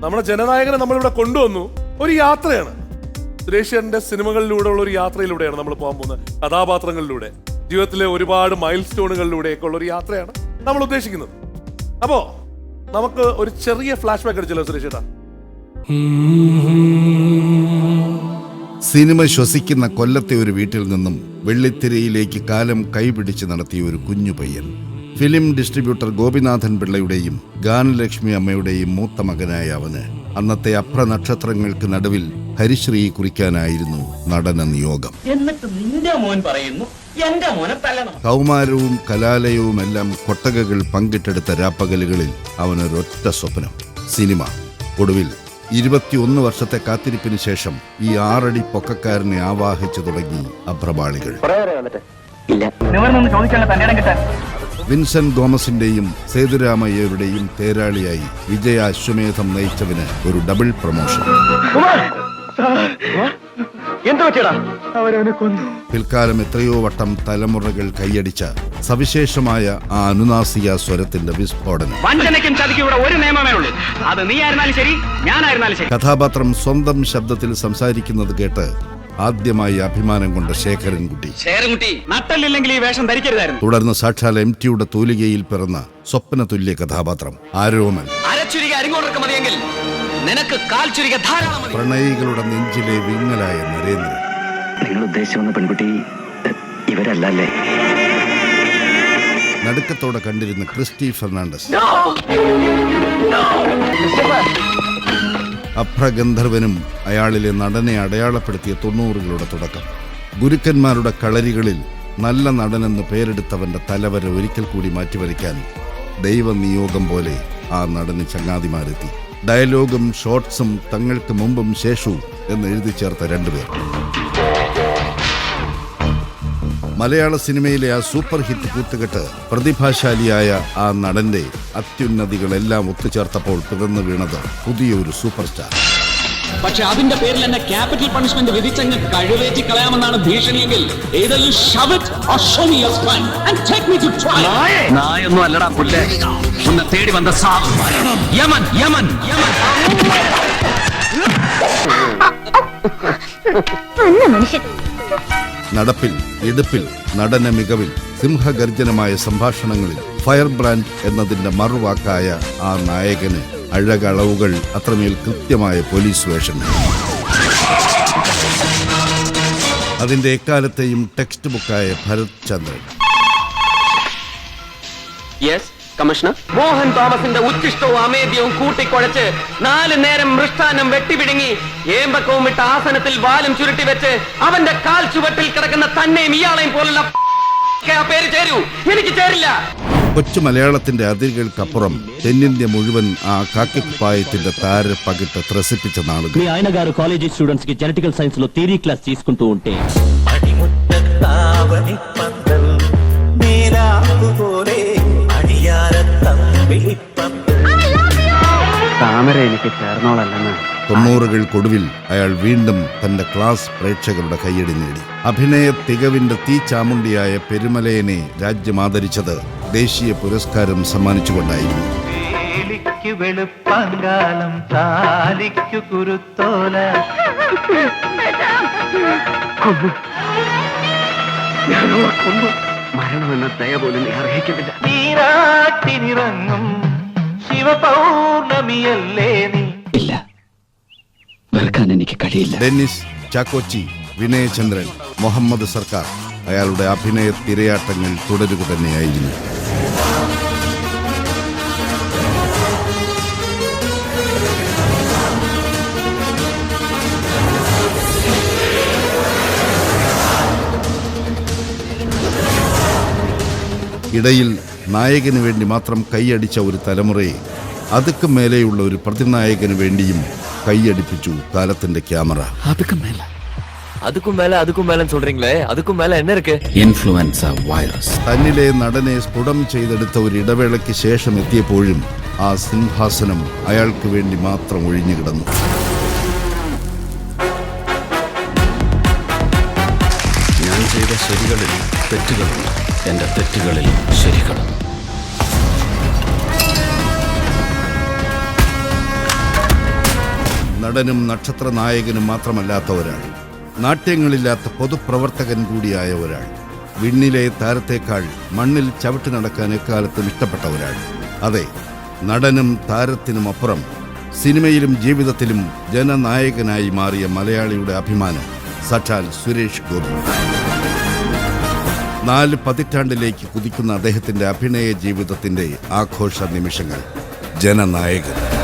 നമ്മുടെ ജനനായകനെ നമ്മളിവിടെ കൊണ്ടുവന്നു. ഒരു യാത്രയാണ്. സുരേഷന്റെ സിനിമകളിലൂടെയുള്ള ഒരു യാത്രയിലൂടെയാണ് നമ്മൾ പോകാൻ പോകുന്നത്. കഥാപാത്രങ്ങളിലൂടെ. ജീവിതത്തിലെ ഒരുപാട് മൈൽ സ്റ്റോണുകളിലൂടെയൊക്കെ ഉള്ള ഒരു യാത്രയാണ് നമ്മൾ ഉദ്ദേശിക്കുന്നത്. അപ്പോ നമുക്ക് ഒരു ചെറിയ ഫ്ലാഷ് ബാക്ക് അടിച്ചല്ലോ സുരേഷ് ഏട്ടാ സിനിമ ശ്വസിക്കുന്ന കൊല്ലത്തെ ഒരു വീട്ടിൽ നിന്നും വെള്ളിത്തിരയിലേക്ക് കാലം കൈപിടിച്ച് നടത്തിയ ഒരു കുഞ്ഞു പയ്യൻ ഫിലിം ഡിസ്ട്രിബ്യൂട്ടർ ഗോപിനാഥൻ പിള്ളയുടെയും ഗാനലക്ഷ്മി അമ്മയുടെയും മൂത്ത മകനായ അവന് അന്നത്തെ അപ്ര നക്ഷത്രങ്ങൾക്ക് നടുവിൽ ഹരിശ്രീ കുറിക്കാനായിരുന്നു നടന നിയോഗം. എന്നിട്ട് നിന്റെ മോൻ പറയുന്നു എന്റെ മോനെ തല്ലണം. കൗമാരവും കലാലയവും എല്ലാം കൊട്ടകകൾ പങ്കിട്ടെടുത്ത രാപ്പകലുകളിൽ അവനൊരൊറ്റ സ്വപ്നം സിനിമ. ഒടുവിൽ ഇരുപത്തിയൊന്ന് വർഷത്തെ കാത്തിരിപ്പിന് ശേഷം ഈ ആറടി പൊക്കക്കാരനെ ആവാഹിച്ചു തുടങ്ങി അഭ്രപാളികൾ ചോദിച്ചാൽ കിട്ടാൻ. വിൻസെന്റ് തോമസിന്റെയും സേതുരാമയ്യരുടെയും തേരാളിയായി വിജയ അശ്വമേധം നയിച്ചവന് ഒരു ഡബിൾ പ്രൊമോഷൻ എന്ത് പറ്റിയടാ? അവരവനെ കൊന്നു. പിൽക്കാലം എത്രയോ വട്ടം തലമുറകൾ കൈയടിച്ച സവിശേഷമായ ആ അനുനാസിക സ്വരത്തിന്റെ വിസ്ഫോടനം. വഞ്ചനയ്ക്കും ചതിക്കും ഇവിടെ ഒരു നിയമമേ ഉള്ളൂ. അത് നീ ആയിരുന്നാലും ശരി ഞാനായിരുന്നാലും ശരി. കഥാപാത്രം സ്വന്തം ശബ്ദത്തിൽ സംസാരിക്കുന്നത് കേട്ട് ആദ്യമായി അഭിമാനം കൊണ്ട ശേഖരൻകുട്ടി. ശേഖരൻകുട്ടി നട്ടല്ലില്ലെങ്കിൽ ഈ വേഷം ധരിക്കരുതായിരുന്നു. തുടർന്ന് സാക്ഷാൽ എം ടിയുടെ തൂലികയിൽ പിറന്ന സ്വപ്ന തുല്യ കഥാപാത്രം ആരോമൻ. അരച്ചുരിക അരിങ്ങോട്ടൊക്കെ മതിയെങ്കിൽ നിനക്ക് കാൽ ചുരിക ധാരാളം മതി. പ്രണയികളുടെ നെഞ്ചിലെ വിങ്ങലായ നരേന്ദ്രൻ. നിങ്ങൾ ഉദ്ദേശിച്ചു വന്ന പെൺകുട്ടി എ, നടുക്കത്തോടെ കണ്ടിരുന്ന ക്രിസ്റ്റി ഫെർണാണ്ടസ്. അഭ്രഗന്ധർവനും അയാളിലെ നടനെ അടയാളപ്പെടുത്തിയ തൊണ്ണൂറുകളുടെ തുടക്കം. ഗുരുക്കന്മാരുടെ കളരികളിൽ നല്ല നടനെന്ന് പേരെടുത്തവന്റെ തലവര ഒരിക്കൽ കൂടി മാറ്റിവരയ്ക്കാൻ ദൈവനിയോഗം പോലെ ആ നടന് ചങ്ങാതിമാരെത്തി. ഡയലോഗും ഷോർട്സും തങ്ങൾക്ക് മുമ്പും ശേഷവും എന്ന് എഴുതി ചേർത്ത രണ്ടുപേർ. മലയാള സിനിമയിലെ ആ സൂപ്പർ ഹിറ്റ് കൂത്തുകെട്ട് പ്രതിഭാശാലിയായ ആ നടന്റെ അത്യുന്നതികളെല്ലാം ഒത്തുചേർത്തപ്പോൾ പിറന്നു വീണത് പുതിയൊരു സൂപ്പർ സ്റ്റാർ പക്ഷെ അതിന്റെ പേരിൽ എന്നെ ക്യാപിറ്റൽ പണിഷ്മെന്റ് വിധിച്ചങ്ങ് കഴിവേറ്റി കളയാമെന്നാണ് ഭീഷണിയെങ്കിൽ. നായൊന്നും അല്ലടാ പുല്ലേ. ഒന്ന് തേടി വന്ന സാവ് യമൻ യമൻ യമൻ. മനുഷ്യൻ. നടപ്പിൽ എടുപ്പിൽ നടന മികവിൽ സിംഹഗർജനമായ സംഭാഷണങ്ങളിൽ ഫയർ ബ്രാൻഡ് എന്നതിന്റെ മറുവാക്കായ ആ നായകന് അഴകളവുകൾ അത്രമേൽ കൃത്യമായ പോലീസ് വേഷം. അതിന്റെ എക്കാലത്തെയും ടെക്സ്റ്റ് ബുക്കായ ഭരത് ചന്ദ്രൻ. കമ്മീഷണർ മോഹൻ തോമസിന്റെ ഉച്ചിഷ്ടവും അമേദ്യവും കൂട്ടിക്കുഴച്ച് നാല് നേരം മൃഷ്ടാനം വെട്ടിപിടുങ്ങി ഏമ്പക്കവും വിട്ട ആസനത്തിൽ വാലും ചുരുട്ടി വെച്ച് അവന്റെ കാൽ ചുവട്ടിൽ കിടക്കുന്ന തന്നെയും ഇയാളെയും പോലുള്ള ആ പേര് ചേരൂ എനിക്ക് ചേരില്ല കൊച്ചു മലയാളത്തിന്റെ അതിരുകൾക്കപ്പുറം തെന്നിന്ത്യ മുഴുവൻ ആ കാക്കിക്കുപ്പായത്തിന്റെ താര പകിട്ട് ത്രസിപ്പിച്ച നാളുകൾ మీ ఆయన గారు కాలేజీ స్టూడెంట్స్ కి జెనెటికల్ సైన్స్ లో థియరీ క్లాస్ తీసుకుంటూ ఉంటే അടിമുറ്റത്താവണി പന്തൽ മേലാപ്പുപോലെ അടിയാരത്തമ്പിളിപ്പന്തൽ താമര എനിക്ക് തൊണ്ണൂറുകൾക്കൊടുവിൽ അയാൾ വീണ്ടും തന്റെ ക്ലാസ് പ്രേക്ഷകരുടെ കയ്യടി നേടി. അഭിനയ തികവിന്റെ തീച്ചാമുണ്ടിയായ പെരുമലയനെ രാജ്യം ആദരിച്ചത് ദേശീയ പുരസ്കാരം സമ്മാനിച്ചുകൊണ്ടായിരുന്നു. വേലിക്കു വെളുപ്പങ്കാലം താലിക്കു കുരുത്തോല. എന്ന ദയ പോലും നീ അർഹിക്കുന്നില്ല. നീരാട്ടിനിറങ്ങും ശിവപൗർണമിയല്ലേ നീ? ഇല്ല. വെറുക്കാൻ എനിക്ക് കഴിയില്ല. ഡെന്നിസ് ചാക്കോച്ചി വിനയചന്ദ്രൻ മുഹമ്മദ് സർക്കാർ അയാളുടെ അഭിനയ തിരയാട്ടങ്ങൾ തുടരുക തന്നെയായിരുന്നു. ഇടയിൽ നായകന് വേണ്ടി മാത്രം കൈയടിച്ച ഒരു തലമുറയെ അതുക്ക് മേലെയുള്ള ഒരു പ്രതിനായകന് വേണ്ടിയും കൈയടിപ്പിച്ചു കാലത്തിന്റെ ക്യാമറ. തന്നിലെ നടനെ സ്ഫുടം ചെയ്തെടുത്ത ഒരു ഇടവേളയ്ക്ക് ശേഷം എത്തിയപ്പോഴും ആ സിംഹാസനം അയാൾക്ക് വേണ്ടി മാത്രം ഒഴിഞ്ഞു കിടന്നു ചെയ്ത ശരികളിൽ തെറ്റുകളും എന്റെ തെറ്റുകളിൽ ശരികളും. നടനും നക്ഷത്ര നായകനും മാത്രമല്ലാത്ത ഒരാൾ നാട്യങ്ങളില്ലാത്ത പൊതുപ്രവർത്തകൻ കൂടിയായ ഒരാൾ. വിണ്ണിലെ താരത്തേക്കാൾ മണ്ണിൽ ചവിട്ടി നടക്കാൻ എക്കാലത്തും ഇഷ്ടപ്പെട്ട ഒരാൾ അതെ നടനും താരത്തിനും അപ്പുറം സിനിമയിലും ജീവിതത്തിലും ജനനായകനായി മാറിയ മലയാളിയുടെ അഭിമാനം സച്ചാൽ സുരേഷ് ഗോപി. നാല് പതിറ്റാണ്ടിലേക്ക് കുതിക്കുന്ന അദ്ദേഹത്തിന്റെ അഭിനയ ജീവിതത്തിന്റെ ആഘോഷ നിമിഷങ്ങൾ ജനനായകൻ.